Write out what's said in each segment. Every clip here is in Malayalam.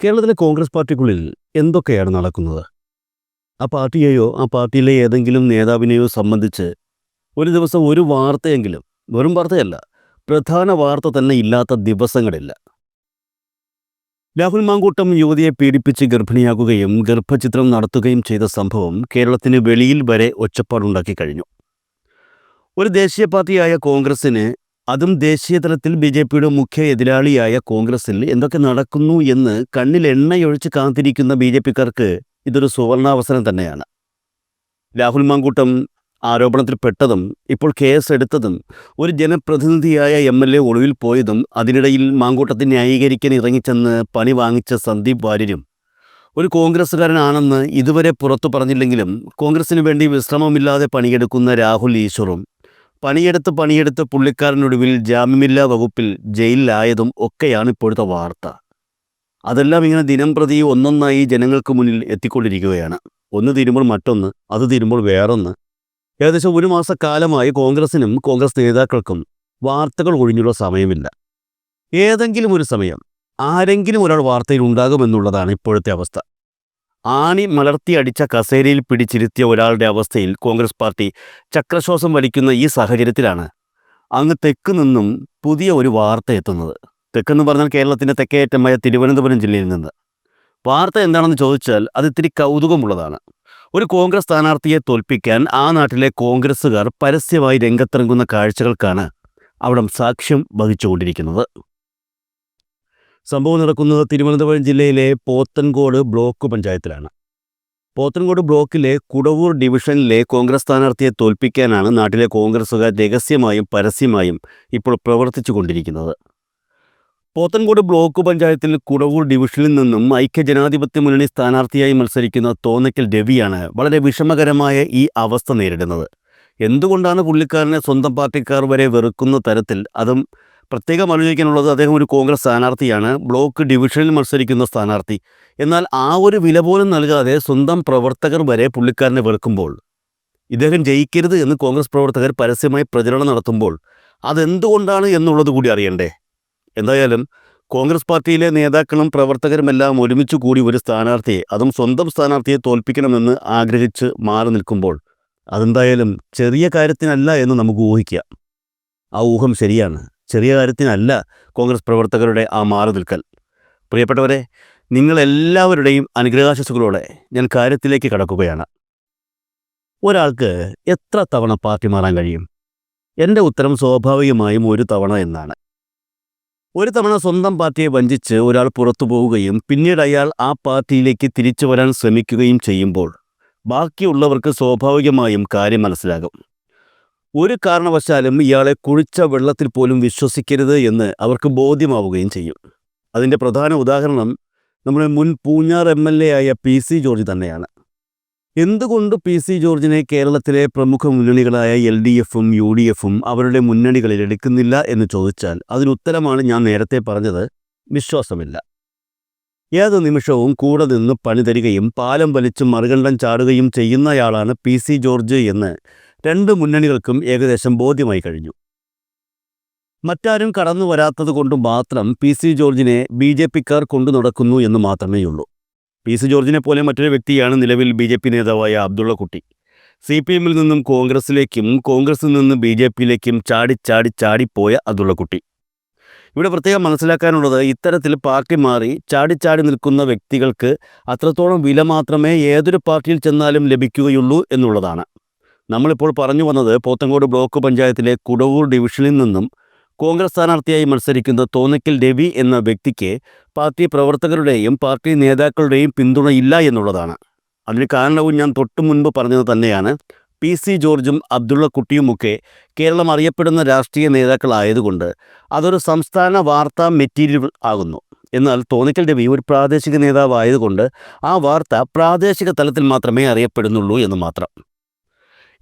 കേരളത്തിലെ കോൺഗ്രസ് പാർട്ടിക്കുള്ളിൽ എന്തൊക്കെയാണ് നടക്കുന്നത്? ആ പാർട്ടിയെയോ ആ പാർട്ടിയിലെ ഏതെങ്കിലും നേതാവിനെയോ സംബന്ധിച്ച് ഒരു ദിവസം ഒരു വാർത്തയെങ്കിലും വെറും വാർത്തയല്ല പ്രധാന വാർത്ത തന്നെ ഇല്ലാത്ത ദിവസങ്ങളില്ല. രാഹുൽ മാങ്കൂട്ടം യുവതിയെ പീഡിപ്പിച്ച് ഗർഭിണിയാകുകയും ഗർഭചിത്രം നടത്തുകയും ചെയ്ത സംഭവം കേരളത്തിന് വെളിയിൽ വരെ ഒച്ചപ്പാടുണ്ടാക്കി കഴിഞ്ഞു. ഒരു ദേശീയ പാർട്ടിയായ കോൺഗ്രസിന് അതും ദേശീയതലത്തിൽ ബി ജെ പിയുടെ മുഖ്യ എതിരാളിയായ കോൺഗ്രസിൽ എന്തൊക്കെ നടക്കുന്നു എന്ന് കണ്ണിൽ എണ്ണയൊഴിച്ച് കാത്തിരിക്കുന്ന ബി ജെ പിക്കാർക്ക് ഇതൊരു സുവർണാവസരം തന്നെയാണ്. രാഹുൽ മാങ്കൂട്ടം ആരോപണത്തിൽ പെട്ടതും ഇപ്പോൾ കേസ് എടുത്തതും ഒരു ജനപ്രതിനിധിയായ എം എൽ എ ഒളിവിൽ പോയതും അതിനിടയിൽ മാങ്കൂട്ടത്തെ ന്യായീകരിക്കാൻ ഇറങ്ങിച്ചെന്ന് പണി വാങ്ങിച്ച സന്ദീപ് വാര്യരും. ഒരു കോൺഗ്രസ്സുകാരനാണെന്ന് ഇതുവരെ പുറത്തു പറഞ്ഞില്ലെങ്കിലും കോൺഗ്രസിന് വേണ്ടി വിശ്രമമില്ലാതെ പണിയെടുക്കുന്ന രാഹുൽ ഈശ്വറും പണിയെടുത്ത് പണിയെടുത്ത് പുള്ളിക്കാരനൊടുവിൽ ജാമ്യമില്ലാ വകുപ്പിൽ ജയിലിലായതും ഒക്കെയാണ് ഇപ്പോഴത്തെ വാർത്ത. അതെല്ലാം ഇങ്ങനെ ദിനം പ്രതി ഒന്നൊന്നായി ജനങ്ങൾക്ക് മുന്നിൽ എത്തിക്കൊണ്ടിരിക്കുകയാണ്. ഒന്ന് തീരുമ്പോൾ മറ്റൊന്ന് അത് തീരുമ്പോൾ വേറൊന്ന്. ഏകദേശം ഒരു മാസക്കാലമായി കോൺഗ്രസിനും കോൺഗ്രസ് നേതാക്കൾക്കും വാർത്തകൾ ഒഴിഞ്ഞുള്ള സമയമില്ല. ഏതെങ്കിലും ഒരു സമയം ആരെങ്കിലും ഒരാൾ വാർത്തയിൽ ഉണ്ടാകുമെന്നുള്ളതാണ് ഇപ്പോഴത്തെ അവസ്ഥ. ആണി മലർത്തി അടിച്ച കസേരയിൽ പിടിച്ചിരുത്തിയ ഒരാളുടെ അവസ്ഥയിൽ കോൺഗ്രസ് പാർട്ടി ചക്രശ്വാസം വലിക്കുന്ന ഈ സാഹചര്യത്തിലാണ് അങ്ങ് തെക്ക് നിന്നും പുതിയ ഒരു വാർത്ത എത്തുന്നത്. തെക്കെന്ന് പറഞ്ഞാൽ കേരളത്തിന്റെ തെക്കേയറ്റമായ തിരുവനന്തപുരം ജില്ലയിൽ നിന്ന്. വാർത്ത എന്താണെന്ന് ചോദിച്ചാൽ അത് ഇത്തിരി കൗതുകമുള്ളതാണ്. ഒരു കോൺഗ്രസ് സ്ഥാനാർത്ഥിയെ തോൽപ്പിക്കാൻ ആ നാട്ടിലെ കോൺഗ്രസ്സുകാർ പരസ്യമായി രംഗത്തിറങ്ങുന്ന കാഴ്ചകൾക്കാണ് അവിടം സാക്ഷ്യം വഹിച്ചുകൊണ്ടിരിക്കുന്നത്. സംഭവം നടക്കുന്നത് തിരുവനന്തപുരം ജില്ലയിലെ പോത്തൻകോട് ബ്ലോക്ക് പഞ്ചായത്തിലാണ്. പോത്തൻകോട് ബ്ലോക്കിലെ കുടവൂർ ഡിവിഷനിലെ കോൺഗ്രസ് സ്ഥാനാർത്ഥിയെ തോൽപ്പിക്കാനാണ് നാട്ടിലെ കോൺഗ്രസ്സുകാർ രഹസ്യമായും പരസ്യമായും ഇപ്പോൾ പ്രവർത്തിച്ചു കൊണ്ടിരിക്കുന്നത് പോത്തൻകോട് ബ്ലോക്ക് പഞ്ചായത്തിൽ കുടവൂർ ഡിവിഷനിൽ നിന്നും ഐക്യജനാധിപത്യ മുന്നണി സ്ഥാനാർത്ഥിയായി മത്സരിക്കുന്ന തോന്നയ്ക്കൽ രവിയാണ് വളരെ വിഷമകരമായ ഈ അവസ്ഥ നേരിടുന്നത്. എന്തുകൊണ്ടാണ് പുള്ളിക്കാരനെ സ്വന്തം പാർട്ടിക്കാർ വരെ വെറുക്കുന്ന തരത്തിൽ അതും പ്രത്യേകം ആലോചിക്കാനുള്ളത് അദ്ദേഹം ഒരു കോൺഗ്രസ് സ്ഥാനാർത്ഥിയാണ്. ബ്ലോക്ക് ഡിവിഷനിൽ മത്സരിക്കുന്ന സ്ഥാനാർത്ഥി. എന്നാൽ ആ ഒരു വില പോലും നൽകാതെ സ്വന്തം പ്രവർത്തകർ വരെ പുള്ളിക്കാരനെ വെറുക്കുമ്പോൾ ഇദ്ദേഹം ജയിക്കരുത് എന്ന് കോൺഗ്രസ് പ്രവർത്തകർ പരസ്യമായി പ്രചരണം നടത്തുമ്പോൾ അതെന്തുകൊണ്ടാണ് എന്നുള്ളത് കൂടി അറിയണ്ടേ? എന്തായാലും കോൺഗ്രസ് പാർട്ടിയിലെ നേതാക്കളും പ്രവർത്തകരുമെല്ലാം ഒരുമിച്ച് കൂടി ഒരു സ്ഥാനാർത്ഥിയെ അതും സ്വന്തം സ്ഥാനാർത്ഥിയെ തോൽപ്പിക്കണമെന്ന് ആഗ്രഹിച്ച് മാറി നിൽക്കുമ്പോൾ അതെന്തായാലും ചെറിയ കാര്യത്തിനല്ല എന്ന് നമുക്ക് ഊഹിക്കാം. ആ ഊഹം ശരിയാണ്. ചെറിയ കാര്യത്തിനല്ല കോൺഗ്രസ് പ്രവർത്തകരുടെ ആ മാറി നിൽക്കൽ. പ്രിയപ്പെട്ടവരെ നിങ്ങളെല്ലാവരുടെയും അനുഗ്രഹാശസ്സുകളോടെ ഞാൻ കാര്യത്തിലേക്ക് കടക്കുകയാണ്. ഒരാൾക്ക് എത്ര തവണ പാർട്ടി മാറാൻ കഴിയും? എന്റെ ഉത്തരം സ്വാഭാവികമായും ഒരു തവണ എന്നാണ്. ഒരു തവണ സ്വന്തം പാർട്ടിയെ വഞ്ചിച്ച് ഒരാൾ പുറത്തു പോവുകയും പിന്നീട് അയാൾ ആ പാർട്ടിയിലേക്ക് തിരിച്ചു വരാൻ ശ്രമിക്കുകയും ചെയ്യുമ്പോൾ ബാക്കിയുള്ളവർക്ക് സ്വാഭാവികമായും കാര്യം മനസ്സിലാകും. ഒരു കാരണവശാലും ഇയാളെ കുഴിച്ച വെള്ളത്തിൽ പോലും വിശ്വസിക്കരുത് എന്ന് അവർക്ക് ബോധ്യമാവുകയും ചെയ്യും. അതിന്റെ പ്രധാന ഉദാഹരണം നമ്മുടെ മുൻ പൂഞ്ഞാർ എം എൽ എ ആയ പി സി ജോർജ് തന്നെയാണ്. എന്തുകൊണ്ട് പി സി ജോർജിനെ കേരളത്തിലെ പ്രമുഖ മുന്നണികളായ എൽ ഡി എഫും യു ഡി എഫും അവരുടെ മുന്നണികളിൽ എടുക്കുന്നില്ല എന്ന് ചോദിച്ചാൽ അതിനുത്തരമാണ് ഞാൻ നേരത്തെ പറഞ്ഞത് വിശ്വാസമില്ല. ഏത് നിമിഷവും കൂടെ നിന്ന് പണിതരികയും പാലം വലിച്ച് മറുകണ്ഠം ചാടുകയും ചെയ്യുന്നയാളാണ് പി സി ജോർജ് എന്ന് രണ്ട് മുന്നണികൾക്കും ഏകദേശം ബോധ്യമായി കഴിഞ്ഞു. മറ്റാരും കടന്നു വരാത്തത് കൊണ്ട് മാത്രം പി സി ജോർജിനെ ബി ജെ പിക്കാർ കൊണ്ടു നടക്കുന്നു എന്ന് മാത്രമേയുള്ളൂ പി സി ജോർജിനെ പോലെ മറ്റൊരു വ്യക്തിയാണ് നിലവിൽ ബി ജെ പി നേതാവായ അബ്ദുള്ള കുട്ടി സി പി എമ്മിൽ നിന്നും കോൺഗ്രസിലേക്കും കോൺഗ്രസിൽ നിന്ന് ബി ജെ പിയിലേക്കും ചാടി ചാടി ചാടിപ്പോയ അബ്ദുള്ളക്കുട്ടി. ഇവിടെ പ്രത്യേകം മനസ്സിലാക്കാനുള്ളത് ഇത്തരത്തിൽ പാർട്ടി മാറി ചാടി ചാടി നിൽക്കുന്ന വ്യക്തികൾക്ക് അത്രത്തോളം വില മാത്രമേ ഏതൊരു പാർട്ടിയിൽ ചെന്നാലും ലഭിക്കുകയുള്ളൂ എന്നുള്ളതാണ്. നമ്മളിപ്പോൾ പറഞ്ഞു വന്നത് പോത്തങ്കോട് ബ്ലോക്ക് പഞ്ചായത്തിലെ കുടവൂർ ഡിവിഷനിൽ നിന്നും കോൺഗ്രസ് സ്ഥാനാർത്ഥിയായി മത്സരിക്കുന്ന തോന്നയ്ക്കൽ രവി എന്ന വ്യക്തിക്ക് പാർട്ടി പ്രവർത്തകരുടെയും പാർട്ടി നേതാക്കളുടെയും പിന്തുണയില്ല എന്നുള്ളതാണ്. അതിന് കാരണവും ഞാൻ തൊട്ടു മുൻപ് പറഞ്ഞത് തന്നെയാണ്. പി സി ജോർജും അബ്ദുള്ള കുട്ടിയുമൊക്കെ കേരളം അറിയപ്പെടുന്ന രാഷ്ട്രീയ നേതാക്കളായതുകൊണ്ട് അതൊരു സംസ്ഥാന വാർത്താ മെറ്റീരിയൽ ആകുന്നു. എന്നാൽ തോന്നിക്കൽ രവി ഒരു പ്രാദേശിക നേതാവായതുകൊണ്ട് ആ വാർത്ത പ്രാദേശിക തലത്തിൽ മാത്രമേ അറിയപ്പെടുന്നുള്ളൂ എന്ന് മാത്രം.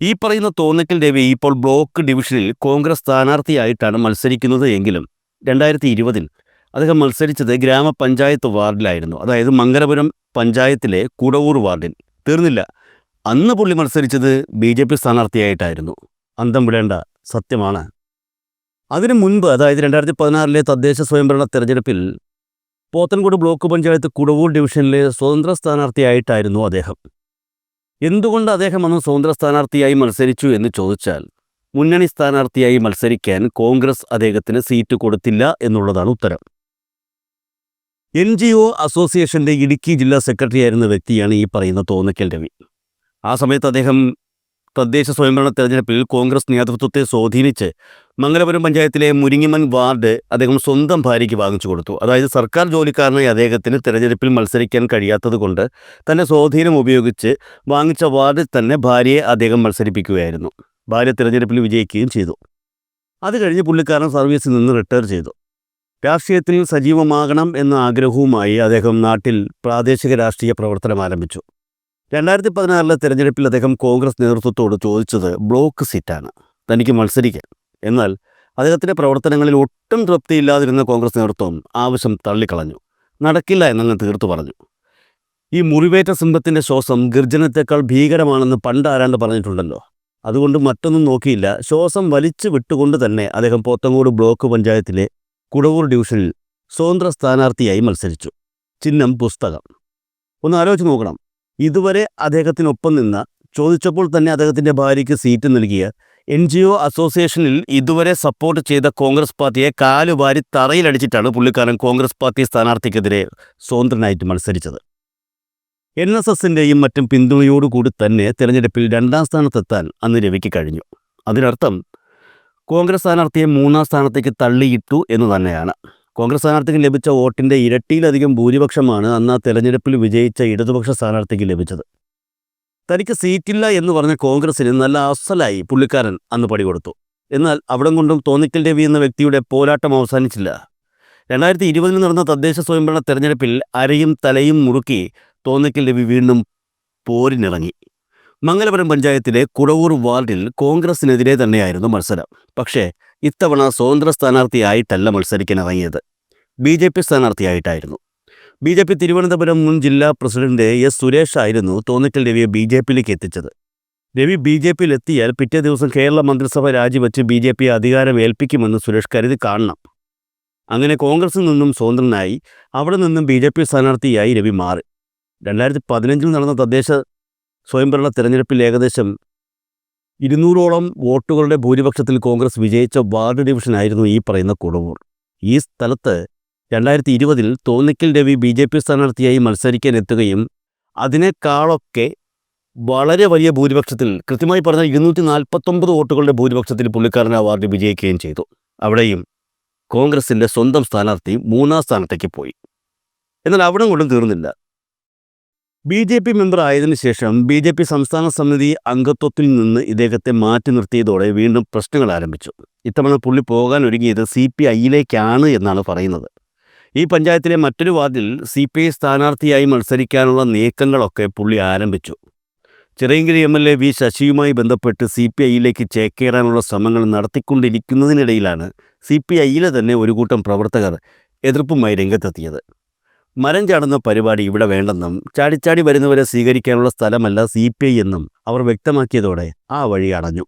ഈ പറയുന്ന തോന്നക്കൽ ദേവി ഇപ്പോൾ ബ്ലോക്ക് ഡിവിഷനിൽ കോൺഗ്രസ് സ്ഥാനാർത്ഥിയായിട്ടാണ് മത്സരിക്കുന്നത് എങ്കിലും രണ്ടായിരത്തി ഇരുപതിൽ അദ്ദേഹം മത്സരിച്ചത് ഗ്രാമപഞ്ചായത്ത് വാർഡിലായിരുന്നു. അതായത് മംഗലപുരം പഞ്ചായത്തിലെ കുടവൂർ വാർഡിൽ. തീർന്നില്ല. അന്ന് പുള്ളി മത്സരിച്ചത് ബി ജെ പി സ്ഥാനാർത്ഥിയായിട്ടായിരുന്നു. അന്തം വിടേണ്ട സത്യമാണ്. അതിനു മുൻപ് അതായത് രണ്ടായിരത്തി പതിനാറിലെ തദ്ദേശ സ്വയംഭരണ തെരഞ്ഞെടുപ്പിൽ പോത്തൻകോട് ബ്ലോക്ക് പഞ്ചായത്ത് കുടവൂർ ഡിവിഷനിലെ സ്വതന്ത്ര സ്ഥാനാർത്ഥിയായിട്ടായിരുന്നു അദ്ദേഹം. എന്തുകൊണ്ട് അദ്ദേഹം അന്ന് സ്വതന്ത്ര സ്ഥാനാർത്ഥിയായി മത്സരിച്ചു എന്ന് ചോദിച്ചാൽ മുന്നണി സ്ഥാനാർത്ഥിയായി മത്സരിക്കാൻ കോൺഗ്രസ് അദ്ദേഹത്തിന് സീറ്റ് കൊടുത്തില്ല എന്നുള്ളതാണ് ഉത്തരം. എൻ ജി ഒ അസോസിയേഷന്റെ ഇടുക്കി ജില്ലാ സെക്രട്ടറി ആയിരുന്ന വ്യക്തിയാണ് ഈ പറയുന്ന തോന്നക്കൽ രവി. ആ സമയത്ത് അദ്ദേഹം തദ്ദേശ സ്വയംഭരണ തെരഞ്ഞെടുപ്പിൽ കോൺഗ്രസ് നേതൃത്വത്തെ സ്വാധീനിച്ച് മംഗലപുരം പഞ്ചായത്തിലെ മുരിങ്ങിമൻ വാർഡ് അദ്ദേഹം സ്വന്തം ഭാര്യയ്ക്ക് വാങ്ങിച്ചു കൊടുത്തു. അതായത് സർക്കാർ ജോലിക്കാരനായി അദ്ദേഹത്തിന് തെരഞ്ഞെടുപ്പിൽ മത്സരിക്കാൻ കഴിയാത്തതുകൊണ്ട് കൊണ്ട് തന്റെ സ്വാധീനം ഉപയോഗിച്ച് വാങ്ങിച്ച വാർഡിൽ തന്നെ ഭാര്യയെ അദ്ദേഹം മത്സരിപ്പിക്കുകയായിരുന്നു. ഭാര്യ തിരഞ്ഞെടുപ്പിൽ വിജയിക്കുകയും ചെയ്തു. അത് കഴിഞ്ഞ് പുള്ളിക്കാരൻ സർവീസിൽ നിന്ന് റിട്ടയർ ചെയ്തു. രാഷ്ട്രീയത്തിൽ സജീവമാകണം എന്ന ആഗ്രഹവുമായി അദ്ദേഹം നാട്ടിൽ പ്രാദേശിക രാഷ്ട്രീയ പ്രവർത്തനം ആരംഭിച്ചു. രണ്ടായിരത്തി പതിനാറിലെ തെരഞ്ഞെടുപ്പിൽ അദ്ദേഹം കോൺഗ്രസ് നേതൃത്വത്തോട് ചോദിച്ചത് ബ്ലോക്ക് സീറ്റാണ് തനിക്ക് മത്സരിക്കാൻ. എന്നാൽ അദ്ദേഹത്തിന്റെ പ്രവർത്തനങ്ങളിൽ ഒട്ടും തൃപ്തിയില്ലാതിരുന്ന കോൺഗ്രസ് നേതൃത്വം ആവശ്യം തള്ളിക്കളഞ്ഞു. നടക്കില്ല എന്നങ്ങ് തീർത്തു പറഞ്ഞു. ഈ മുറിവേറ്റ സിംഹത്തിന്റെ ശ്വാസം ഗർജനത്തെക്കാൾ ഭീകരമാണെന്ന് പണ്ട് ആരാണ്ട് പറഞ്ഞിട്ടുണ്ടല്ലോ. അതുകൊണ്ട് മറ്റൊന്നും നോക്കിയില്ല. ശ്വാസം വലിച്ചു വിട്ടുകൊണ്ട് തന്നെ അദ്ദേഹം പോത്തങ്കോട് ബ്ലോക്ക് പഞ്ചായത്തിലെ കുടവൂർ ഡിവിഷനിൽ സ്വതന്ത്ര സ്ഥാനാർത്ഥിയായി മത്സരിച്ചു. ചിഹ്നം പുസ്തകം. ഒന്ന് ആലോചിച്ച് നോക്കണം. ഇതുവരെ അദ്ദേഹത്തിനൊപ്പം നിന്ന് ചോദിച്ചപ്പോൾ തന്നെ അദ്ദേഹത്തിന്റെ ഭാര്യയ്ക്ക് സീറ്റ് നൽകിയ എൻ ജി ഒ അസോസിയേഷനിൽ ഇതുവരെ സപ്പോർട്ട് ചെയ്ത കോൺഗ്രസ് പാർട്ടിയെ കാലുവാരി തറയിലടിച്ചിട്ടാണ് പുള്ളിക്കാരൻ കോൺഗ്രസ് പാർട്ടി സ്ഥാനാർത്ഥിക്കെതിരെ സ്വതന്ത്രനായിട്ട് മത്സരിച്ചത്. എൻ എസ് എസിന്റെയും മറ്റും പിന്തുണയോടുകൂടി തന്നെ തിരഞ്ഞെടുപ്പിൽ രണ്ടാം സ്ഥാനത്തെത്താൻ അന്ന് രവിക്ക് കഴിഞ്ഞു. അതിനർത്ഥം കോൺഗ്രസ് സ്ഥാനാർത്ഥിയെ മൂന്നാം സ്ഥാനത്തേക്ക് തള്ളിയിട്ടു എന്ന് തന്നെയാണ്. കോൺഗ്രസ് സ്ഥാനാർത്ഥിക്ക് ലഭിച്ച വോട്ടിന്റെ ഇരട്ടിയിലധികം ഭൂരിപക്ഷമാണ് അന്ന് ആ തെരഞ്ഞെടുപ്പിൽ വിജയിച്ച ഇടതുപക്ഷ സ്ഥാനാർത്ഥിക്ക് ലഭിച്ചത്. തനിക്ക് സീറ്റില്ല എന്ന് പറഞ്ഞ കോൺഗ്രസിന് നല്ല അസലായി പുള്ളിക്കാരൻ അന്ന് പടി കൊടുത്തു. എന്നാൽ അവിടം കൊണ്ടും തോന്നിക്കൽ രവി എന്ന വ്യക്തിയുടെ പോരാട്ടം അവസാനിച്ചില്ല. രണ്ടായിരത്തി ഇരുപതിൽ നടന്ന തദ്ദേശ സ്വയംഭരണ തെരഞ്ഞെടുപ്പിൽ അരയും തലയും മുറുക്കി തോന്നിക്കൽ രവി വീണ്ടും പോരിനിറങ്ങി. മംഗലപുരം പഞ്ചായത്തിലെ കുടവൂർ വാർഡിൽ കോൺഗ്രസിനെതിരെ തന്നെയായിരുന്നു മത്സരം. പക്ഷേ ഇത്തവണ സ്വതന്ത്ര സ്ഥാനാർത്ഥിയായിട്ടല്ല മത്സരിക്കാൻ ഇറങ്ങിയത് ബി ജെ പി സ്ഥാനാർത്ഥിയായിട്ടായിരുന്നു. ബി ജെ പി തിരുവനന്തപുരം മുൻ ജില്ലാ പ്രസിഡന്റ് എസ് സുരേഷ് ആയിരുന്നു തോന്നിക്കൽ രവിയെ ബി ജെ പിയിലേക്ക് എത്തിച്ചത്. രവി ബി ജെ പിയിൽ എത്തിയാൽ പിറ്റേ ദിവസം കേരള മന്ത്രിസഭ രാജിവെച്ച് ബി ജെ പി അധികാരം ഏൽപ്പിക്കുമെന്ന് സുരേഷ് കരുതി കാണണം. അങ്ങനെ കോൺഗ്രസിൽ നിന്നും സ്വതന്ത്രനായി അവിടെ നിന്നും ബി ജെ പി സ്ഥാനാർത്ഥിയായി രവി മാറി. രണ്ടായിരത്തി പതിനഞ്ചിൽ നടന്ന തദ്ദേശ സ്വയംഭരണ തെരഞ്ഞെടുപ്പിൽ ഏകദേശം ഇരുന്നൂറോളം വോട്ടുകളുടെ ഭൂരിപക്ഷത്തിൽ കോൺഗ്രസ് വിജയിച്ച വാർഡ് ഡിവിഷനായിരുന്നു ഈ പറയുന്ന കൊടുവൂർ. ഈ സ്ഥലത്ത് രണ്ടായിരത്തി ഇരുപതിൽ Thonnakkal Ravi B J P സ്ഥാനാർത്ഥിയായി മത്സരിക്കാൻ എത്തുകയും അതിനേക്കാളൊക്കെ വളരെ വലിയ ഭൂരിപക്ഷത്തിൽ കൃത്യമായി പറഞ്ഞാൽ ഇരുന്നൂറ്റി നാൽപ്പത്തൊമ്പത് വോട്ടുകളുടെ ഭൂരിപക്ഷത്തിൽ പുള്ളിക്കാരൻ ആ വാർഡ് വിജയിക്കുകയും ചെയ്തു. അവിടെയും കോൺഗ്രസിന്റെ സ്വന്തം സ്ഥാനാർത്ഥി മൂന്നാം സ്ഥാനത്തേക്ക് പോയി. എന്നാൽ അവിടെ കൊണ്ടും തീർന്നില്ല. ബി ജെ പി മെമ്പർ ആയതിനു ശേഷം ബി ജെ പി സംസ്ഥാന സമിതി അംഗത്വത്തിൽ നിന്ന് ഇദ്ദേഹത്തെ മാറ്റി നിർത്തിയതോടെ വീണ്ടും പ്രശ്നങ്ങൾ ആരംഭിച്ചു. ഇത്തവണ പുള്ളി പോകാൻ ഒരുങ്ങിയത് സി പി ഐയിലേക്കാണ് എന്നാണ് പറയുന്നത്. ഈ പഞ്ചായത്തിലെ മറ്റൊരു വാർഡിൽ സി പി ഐ സ്ഥാനാർത്ഥിയായി മത്സരിക്കാനുള്ള നീക്കങ്ങളൊക്കെ പുള്ളി ആരംഭിച്ചു. Chirayinkeezhu M L A V ശശിയുമായി ബന്ധപ്പെട്ട് സി പി ഐയിലേക്ക് ചേക്കേറാനുള്ള ശ്രമങ്ങൾ നടത്തിക്കൊണ്ടിരിക്കുന്നതിനിടയിലാണ് സി പി ഐയിലെ തന്നെ ഒരു കൂട്ടം പ്രവർത്തകർ എതിർപ്പുമായി രംഗത്തെത്തിയത്. മരം ചാടുന്ന പരിപാടി ഇവിടെ വേണ്ടെന്നും ചാടിച്ചാടി വരുന്നവരെ സ്വീകരിക്കാനുള്ള സ്ഥലമല്ല സി പി ഐ എന്നും അവർ വ്യക്തമാക്കിയതോടെ ആ വഴി അടഞ്ഞു.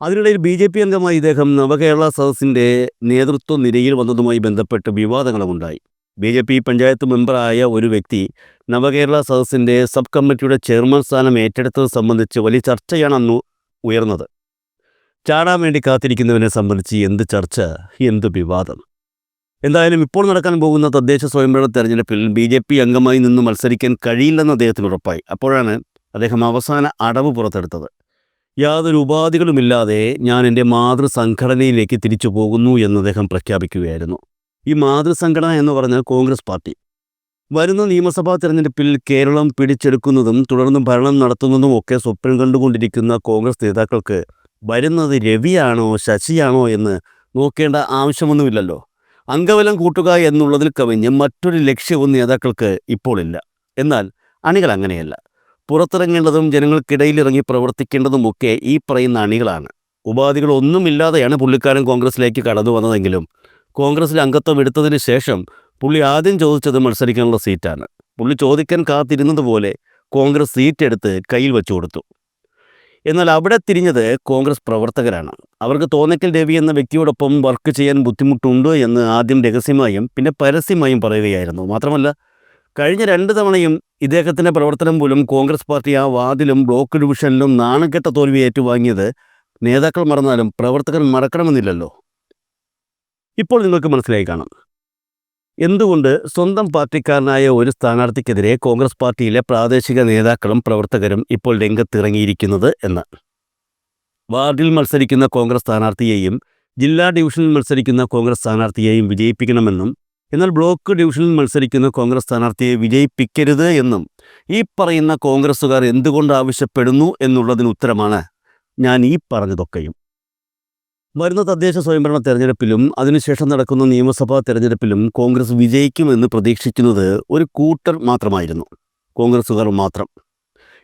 അതിനിടയിൽ ബി ജെ പി അംഗമായി ഇദ്ദേഹം നവകേരള സദസ്സിന്റെ നേതൃത്വ നിരയിൽ വന്നതുമായി ബന്ധപ്പെട്ട് വിവാദങ്ങളുമുണ്ടായി. ബി ജെ പി പഞ്ചായത്ത് മെമ്പറായ ഒരു വ്യക്തി നവകേരള സദസ്സിന്റെ സബ് കമ്മിറ്റിയുടെ ചെയർമാൻ സ്ഥാനം ഏറ്റെടുത്തത് സംബന്ധിച്ച് വലിയ ചർച്ചയാണ് അന്ന് ഉയർന്നത്. ചാടാൻ വേണ്ടി കാത്തിരിക്കുന്നവനെ സംബന്ധിച്ച് എന്ത് ചർച്ച എന്ത് വിവാദം? എന്തായാലും ഇപ്പോൾ നടക്കാൻ പോകുന്ന തദ്ദേശ സ്വയംഭരണ തെരഞ്ഞെടുപ്പിൽ ബി ജെ പി അംഗമായി നിന്ന് മത്സരിക്കാൻ കഴിയില്ലെന്ന് അദ്ദേഹത്തിന് ഉറപ്പായി. അപ്പോഴാണ് അദ്ദേഹം അവസാന അടവ് പുറത്തെടുത്തത്. യാതൊരു ഉപാധികളുമില്ലാതെ ഞാൻ എന്റെ മാതൃസംഘടനയിലേക്ക് തിരിച്ചു പോകുന്നു എന്ന് അദ്ദേഹം പ്രഖ്യാപിക്കുകയായിരുന്നു. ഈ മാതൃസംഘടന എന്ന് പറഞ്ഞാൽ കോൺഗ്രസ് പാർട്ടി. വരുന്ന നിയമസഭാ തെരഞ്ഞെടുപ്പിൽ കേരളം പിടിച്ചെടുക്കുന്നതും തുടർന്ന് ഭരണം നടത്തുന്നതും ഒക്കെ സ്വപ്നം കണ്ടുകൊണ്ടിരിക്കുന്ന കോൺഗ്രസ് നേതാക്കൾക്ക് വരുന്നത് രവിയാണോ ശശിയാണോ എന്ന് നോക്കേണ്ട ആവശ്യമൊന്നുമില്ലല്ലോ. അംഗബലം കൂട്ടുക എന്നുള്ളതിൽ കവിഞ്ഞ് മറ്റൊരു ലക്ഷ്യവും നേതാക്കൾക്ക് ഇപ്പോഴില്ല എന്നാൽ അണികൾ അങ്ങനെയല്ല. പുറത്തിറങ്ങേണ്ടതും ജനങ്ങൾക്കിടയിൽ ഇറങ്ങി പ്രവർത്തിക്കേണ്ടതുമൊക്കെ ഈ പറയുന്ന അണികളാണ്. ഉപാധികളൊന്നുമില്ലാതെയാണ് പുള്ളിക്കാരൻ കോൺഗ്രസിലേക്ക് കടന്നു വന്നതെങ്കിലും കോൺഗ്രസിൽ അംഗത്വം എടുത്തതിന് ശേഷം പുള്ളി ആദ്യം ചോദിച്ചത് മത്സരിക്കാനുള്ള സീറ്റാണ്. പുള്ളി ചോദിക്കാൻ കാത്തിരുന്നതുപോലെ കോൺഗ്രസ് സീറ്റ് എടുത്ത് കയ്യിൽ വെച്ചു കൊടുത്തു. എന്നാൽ അവിടെ തിരിഞ്ഞത് കോൺഗ്രസ് പ്രവർത്തകരാണ്. അവർക്ക് തോന്നക്കൽ രവി എന്ന വ്യക്തിയോടൊപ്പം വർക്ക് ചെയ്യാൻ ബുദ്ധിമുട്ടുണ്ട് എന്ന് ആദ്യം രഹസ്യമായും പിന്നെ പരസ്യമായും പറയുകയായിരുന്നു. മാത്രമല്ല കഴിഞ്ഞ രണ്ട് തവണയും ഇദ്ദേഹത്തിന്റെ പ്രവർത്തനം പോലും കോൺഗ്രസ് പാർട്ടി ആ വാതിലും ബ്ലോക്ക് ഡിവിഷനിലും നാണക്കെട്ട തോൽവി ഏറ്റുവാങ്ങിയത് നേതാക്കൾ മറന്നാലും പ്രവർത്തകർ മറക്കണമെന്നില്ലല്ലോ. ഇപ്പോൾ നിങ്ങൾക്ക് മനസ്സിലായി കാണാം. എന്തുകൊണ്ട് സ്വന്തം പാർട്ടിക്കാരനായ ഒരു സ്ഥാനാർത്ഥിക്കെതിരെ കോൺഗ്രസ് പാർട്ടിയിലെ പ്രാദേശിക നേതാക്കളും പ്രവർത്തകരും ഇപ്പോൾ രംഗത്തിറങ്ങിയിരിക്കുന്നത് എന്ന്. വാർഡിൽ മത്സരിക്കുന്ന കോൺഗ്രസ് സ്ഥാനാർത്ഥിയെയും ജില്ലാ ഡിവിഷനിൽ മത്സരിക്കുന്ന കോൺഗ്രസ് സ്ഥാനാർത്ഥിയെയും വിജയിപ്പിക്കണമെന്നും എന്നാൽ ബ്ലോക്ക് ഡിവിഷനിൽ മത്സരിക്കുന്ന കോൺഗ്രസ് സ്ഥാനാർത്ഥിയെ വിജയിപ്പിക്കരുത് എന്നും ഈ പറയുന്ന കോൺഗ്രസ്സുകാർ എന്തുകൊണ്ട് ആവശ്യപ്പെടുന്നു എന്നുള്ളതിന് ഉത്തരമാണ് ഞാൻ ഈ പറഞ്ഞതൊക്കെയും. വരുന്ന തദ്ദേശ സ്വയംഭരണ തെരഞ്ഞെടുപ്പിലും അതിനുശേഷം നടക്കുന്ന നിയമസഭാ തെരഞ്ഞെടുപ്പിലും കോൺഗ്രസ് വിജയിക്കുമെന്ന് പ്രതീക്ഷിക്കുന്നത് ഒരു കൂട്ടർ മാത്രമായിരുന്നു. കോൺഗ്രസ്സുകാർ മാത്രം.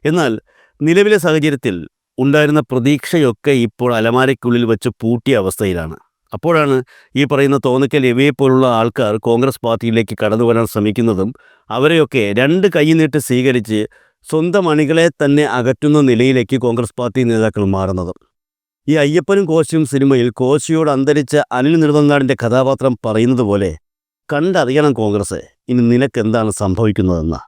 എന്നാൽ നിലവിലെ സാഹചര്യത്തിൽ ഉണ്ടായിരുന്ന പ്രതീക്ഷയൊക്കെ ഇപ്പോൾ അലമാരയ്ക്കുള്ളിൽ വെച്ച് പൂട്ടിയ അവസ്ഥയിലാണ്. അപ്പോഴാണ് ഈ പറയുന്ന തോന്നക്കൽ എവയെ പോലുള്ള ആൾക്കാർ കോൺഗ്രസ് പാർട്ടിയിലേക്ക് കടന്നു വരാൻ ശ്രമിക്കുന്നതും അവരെയൊക്കെ രണ്ട് കൈ നീട്ടി സ്വീകരിച്ച് സ്വന്തം അണികളെ തന്നെ അകറ്റുന്ന നിലയിലേക്ക് കോൺഗ്രസ് പാർട്ടി നേതാക്കൾ മാറുന്നതും. ഈ അയ്യപ്പനും കോശിയും സിനിമയിൽ കോശിയോട് അന്തരിച്ച അനിൽ നെടുമങ്ങാടിന്റെ കഥാപാത്രം പറയുന്നത് പോലെ കണ്ടറിയണം കോൺഗ്രസ്. ഇനി നിനക്കെന്താണ് സംഭവിക്കുന്നതെന്ന്?